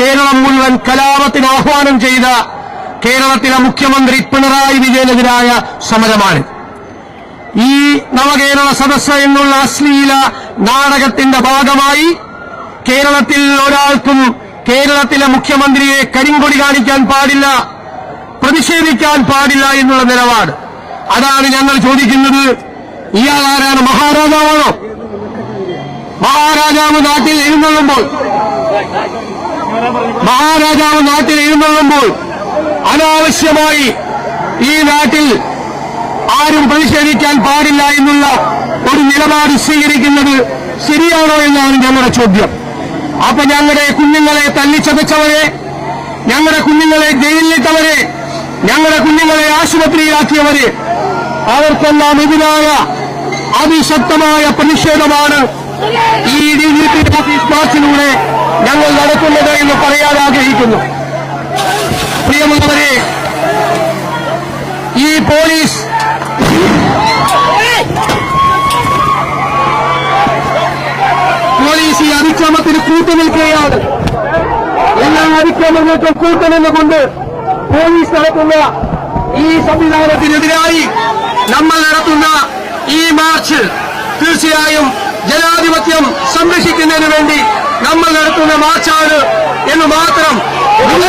കേരളം മുഴുവൻ കലാപത്തിന് ആഹ്വാനം ചെയ്ത കേരളത്തിലെ മുഖ്യമന്ത്രി പിണറായി വിജയനെതിരായ സമരമാണ്. ഈ നവകേരള സദസ് എന്നുള്ള അശ്ലീല നാടകത്തിന്റെ ഭാഗമായി കേരളത്തിൽ ഒരാൾക്കും കേരളത്തിലെ മുഖ്യമന്ത്രിയെ കരിങ്കൊടി കാണിക്കാൻ പാടില്ല പ്രതിഷേധിക്കാൻ പാടില്ല എന്നുള്ള നിലപാട്. അതാണ് ഞങ്ങൾ ചോദിക്കുന്നത്. ഇയാൾ ആരാണ്? മഹാരാജാവാണോ? മഹാരാജാവ് നാട്ടിൽ എഴുന്നള്ളുമ്പോൾ മഹാരാജാവ് നാട്ടിൽ എഴുന്നള്ളുമ്പോൾ അനാവശ്യമായി ഈ നാട്ടിൽ ആരും പ്രതിഷേധിക്കാൻ പാടില്ല എന്നുള്ള ഒരു നിലപാട് സ്വീകരിക്കുന്നത് ശരിയാണോ എന്നാണ് ഞങ്ങളുടെ ചോദ്യം. അപ്പൊ ഞങ്ങളുടെ കുഞ്ഞുങ്ങളെ തല്ലിച്ചതച്ചവരെ ഞങ്ങളുടെ കുഞ്ഞുങ്ങളെ ജയിലിലിട്ടവരെ ഞങ്ങളുടെ കുഞ്ഞുങ്ങളെ ആശുപത്രിയിലാക്കിയവരെ അവർക്കെല്ലാം എതിരായ അതിശക്തമായ പ്രതിഷേധമാണ് ഈ ഡി ജി പി ഓഫീസ് മാർച്ചിലൂടെ ഞങ്ങൾ നടക്കുന്നത് എന്ന് പറയാൻ ആഗ്രഹിക്കുന്നു. പ്രിയമുള്ളവരെ ഈ പോലീസ് പോലീസ് ഈ അതിക്രമത്തിന് കൂട്ടുനിൽക്കുകയാണ്. എല്ലാ അതിക്രമങ്ങൾക്കും കൂട്ടുനിന്നുകൊണ്ട് പോലീസ് നടത്തുന്ന ഈ സംവിധാനത്തിനെതിരായി നമ്മൾ നടത്തുന്ന ഈ മാർച്ച് തീർച്ചയായും ജനാധിപത്യം സംരക്ഷിക്കുന്നതിന് വേണ്ടി നമ്മൾ നടത്തുന്ന മാർച്ചാണ് എന്ന് മാത്രം ഇതിൽ